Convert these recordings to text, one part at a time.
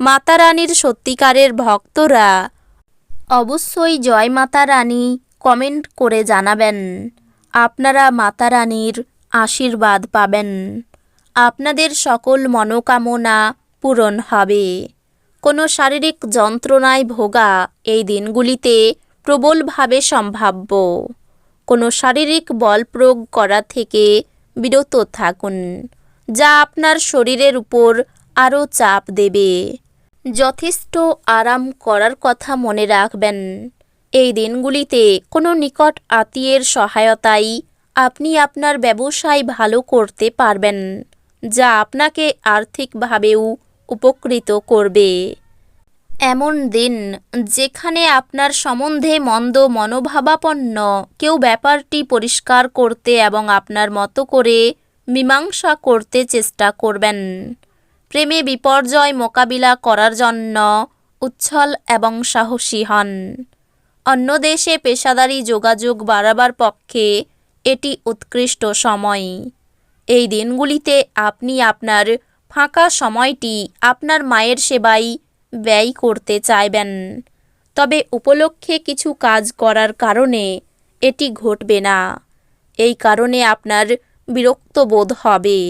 মাতা রানীর সত্যিকারের ভক্তরা। অবশ্যই জয় মাতা রানী কমেন্ট করে জানাবেন। আপনারা মাতা রানীর আশীর্বাদ পাবেন। আপনাদের সকল মনোকামনা পূরণ হবে। কোনো শারীরিক যন্ত্রণায় ভোগা এই দিনগুলিতে প্রবলভাবে সম্ভাব্য। কোনো শারীরিক বল প্রয়োগ করা থেকে বিরত থাকুন, যা আপনার শরীরের উপর আরও চাপ দেবে। যথেষ্ট আরাম করার কথা মনে রাখবেন। এই দিনগুলিতে কোনো নিকট আত্মীয়ের সহায়তায় আপনি আপনার ব্যবসায় ভালো করতে পারবেন, যা আপনাকে আর্থিকভাবেও উপকৃত করবে। এমন দিন যেখানে আপনার সম্বন্ধে মন্দ মনোভাবাপন্ন কেউ ব্যাপারটি পরিষ্কার করতে এবং আপনার মতো করে মীমাংসা করতে চেষ্টা করবেন। প্রেমে বিপর্যয় মোকাবিলা করার জন্য উচ্ছল এবং সাহসী হন। অন্য দেশে পেশাদারি যোগাযোগ বাড়াবার পক্ষে এটি উৎকৃষ্ট সময়। এই দিনগুলিতে আপনি আপনার ফাঁকা সময়টি আপনার মায়ের সেবায় ব্যয় করতে চাইবেন। তবে উপলক্ষে কিছু কাজ করার কারণে এটি ঘটবে না। এই কারণে আপনার বিরক্ত বোধ হবে।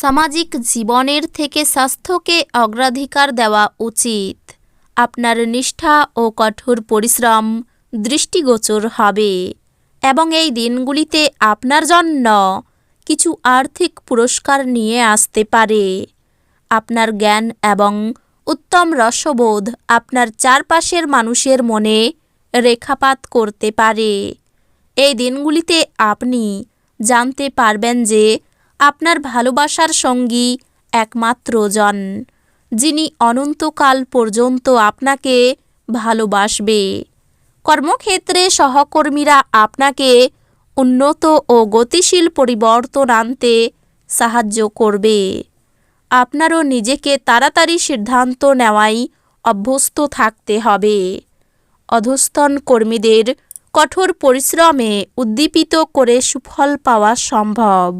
সামাজিক জীবনের থেকে স্বাস্থ্যকে অগ্রাধিকার দেওয়া উচিত। আপনার নিষ্ঠা ও কঠোর পরিশ্রম দৃষ্টিগোচর হবে। এবং এই দিনগুলিতে আপনার জন্য কিছু আর্থিক পুরস্কার নিয়ে আসতে পারে। আপনার জ্ঞান এবং উত্তম রসবোধ আপনার চারপাশের মানুষের মনে রেখাপাত করতে পারে। এই দিনগুলিতে আপনি জানতে পারবেন যে আপনার ভালোবাসার সঙ্গী একমাত্র জন, যিনি অনন্তকাল পর্যন্ত আপনাকে ভালোবাসবে। কর্মক্ষেত্রে সহকর্মীরা আপনাকে উন্নত ও গতিশীল পরিবর্তন আনতে সাহায্য করবে। আপনারও নিজেকে তাড়াতাড়ি সিদ্ধান্ত নেওয়াই অভ্যস্ত থাকতে হবে। অধস্তন কর্মীদের কঠোর পরিশ্রমে উদ্দীপিত করে সুফল পাওয়া সম্ভব।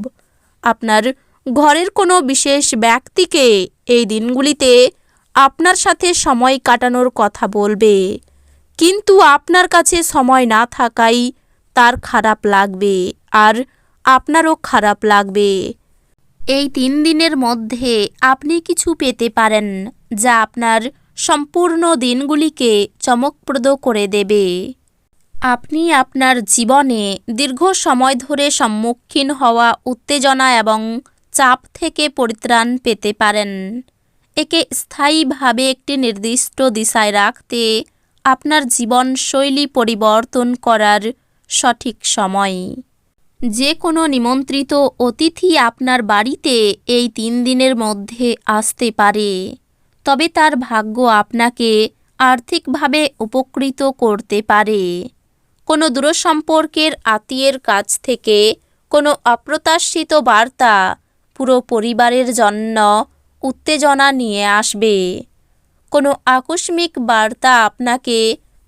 আপনার ঘরের কোনো বিশেষ ব্যক্তিকে এই দিনগুলিতে আপনার সাথে সময় কাটানোর কথা বলবে। কিন্তু আপনার কাছে সময় না থাকাই তার খারাপ লাগবে আর আপনারও খারাপ লাগবে। এই তিন দিনের মধ্যে আপনি কিছু পেতে পারেন যা আপনার সম্পূর্ণ দিনগুলিকে চমকপ্রদ করে দেবে। আপনি আপনার জীবনে দীর্ঘ সময় ধরে সম্মুখীন হওয়া উত্তেজনা এবং চাপ থেকে পরিত্রাণ পেতে পারেন। একে স্থায়ীভাবে একটি নির্দিষ্ট দিশায় রাখতে আপনার জীবনশৈলী পরিবর্তন করার সঠিক সময়। যে কোনো নিমন্ত্রিত অতিথি আপনার বাড়িতে এই তিন দিনের মধ্যে আসতে পারে, তবে তার ভাগ্য আপনাকে আর্থিকভাবে উপকৃত করতে পারে। কোনো দূরসম্পর্কের আত্মীয়ের কাছ থেকে কোনো অপ্রত্যাশিত বার্তা পুরো পরিবারের জন্য উত্তেজনা নিয়ে আসবে। কোনো আকস্মিক বার্তা আপনাকে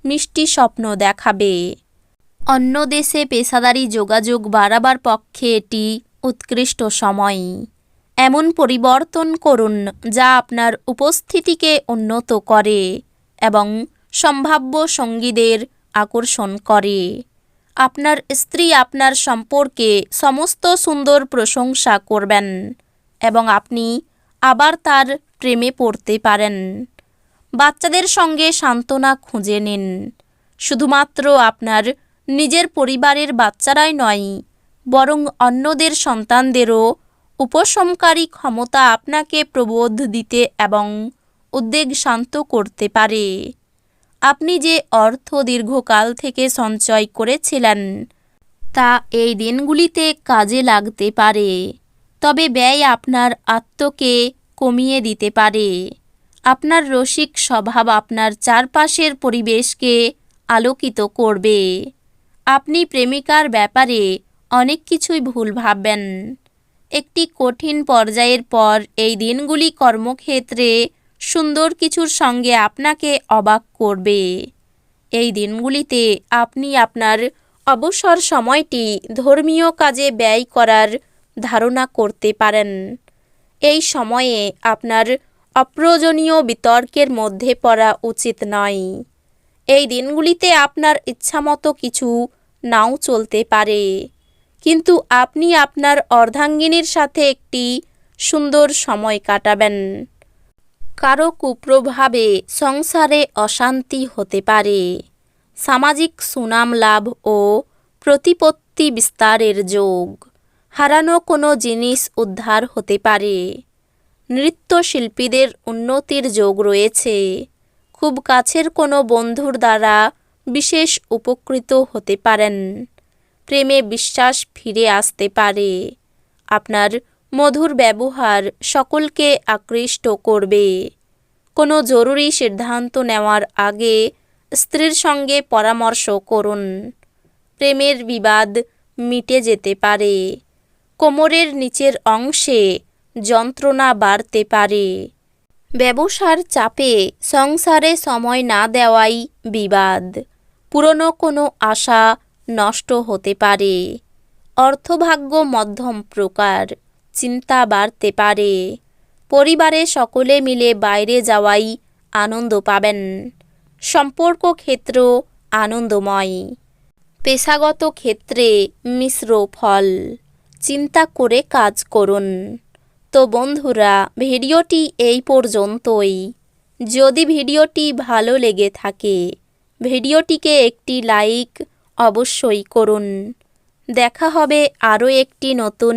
মিষ্টি স্বপ্ন দেখাবে। অন্য দেশে পেশাদারি যোগাযোগ বাড়াবার পক্ষে এটি উৎকৃষ্ট সময়। এমন পরিবর্তন করুন যা আপনার উপস্থিতিকে উন্নত করে এবং সম্ভাব্য সঙ্গীদের আকর্ষণ করে। আপনার স্ত্রী আপনার সম্পর্কে সমস্ত সুন্দর প্রশংসা করবেন এবং আপনি আবার তার প্রেমে পড়তে পারেন। বাচ্চাদের সঙ্গে সান্ত্বনা খুঁজে নিন। শুধুমাত্র আপনার নিজের পরিবারের বাচ্চারাই নয়, বরং অন্যদের সন্তানদেরও উপশমকারী ক্ষমতা আপনাকে প্রবোধ দিতে এবং উদ্বেগ শান্ত করতে পারে। আপনি যে অর্থ দীর্ঘকাল থেকে সঞ্চয় করেছিলেন, তা এই দিনগুলিতে কাজে লাগতে পারে, তবে ব্যয় আপনার আত্মকে কমিয়ে দিতে পারে। আপনার রসিক স্বভাব আপনার চারপাশের পরিবেশকে আলোকিত করবে। আপনি প্রেমিকার ব্যাপারে অনেক কিছুই ভুল ভাববেন। একটি কঠিন পর্যায়ের পর এই দিনগুলি কর্মক্ষেত্রে সুন্দর কিছুর সঙ্গে আপনাকে অবাক করবে। এই দিনগুলিতে আপনি আপনার অবসর সময়টি ধর্মীয় কাজে ব্যয় করার ধারণা করতে পারেন। এই সময়ে আপনার অপ্রয়োজনীয় বিতর্কের মধ্যে পড়া উচিত নয়। এই দিনগুলিতে আপনার ইচ্ছামতো কিছু নাও চলতে পারে। কিন্তু আপনি আপনার অর্ধাঙ্গিনীর সাথে একটি সুন্দর সময় কাটাবেন। কারও কুপ্রভাবে সংসারে অশান্তি হতে পারে। সামাজিক সুনাম লাভ ও প্রতিপত্তি বিস্তারের যোগ। হারানো কোনো জিনিস উদ্ধার হতে পারে। নৃত্যশিল্পীদের উন্নতির যোগ রয়েছে। খুব কাছের কোনো বন্ধুর দ্বারা বিশেষ উপকৃত হতে পারেন। প্রেমে বিশ্বাস ফিরে আসতে পারে। আপনার মধুর ব্যবহার সকলকে আকৃষ্ট করবে। কোনো জরুরি সিদ্ধান্ত নেওয়ার আগে স্ত্রীর সঙ্গে পরামর্শ করুন। প্রেমের বিবাদ মিটে যেতে পারে। কোমরের নিচের অংশে যন্ত্রণা বাড়তে পারে। ব্যবসার চাপে সংসারে সময় না দেওয়াই বিবাদ। পুরনো কোনো আশা নষ্ট হতে পারে। অর্থভাগ্য মধ্যম প্রকার। চিন্তা বাড়তে পারে। পরিবারে সকলে মিলে বাইরে যাওয়াই আনন্দ পাবেন। সম্পর্ক ক্ষেত্র আনন্দময়। পেশাগত ক্ষেত্রে মিশ্র ফল। চিন্তা করে কাজ করুন। তো বন্ধুরা, ভিডিওটি এই পর্যন্তই। যদি ভিডিওটি ভালো লেগে থাকে, ভিডিওটিকে একটি লাইক অবশ্যই করুন। দেখা হবে আরও একটি নতুন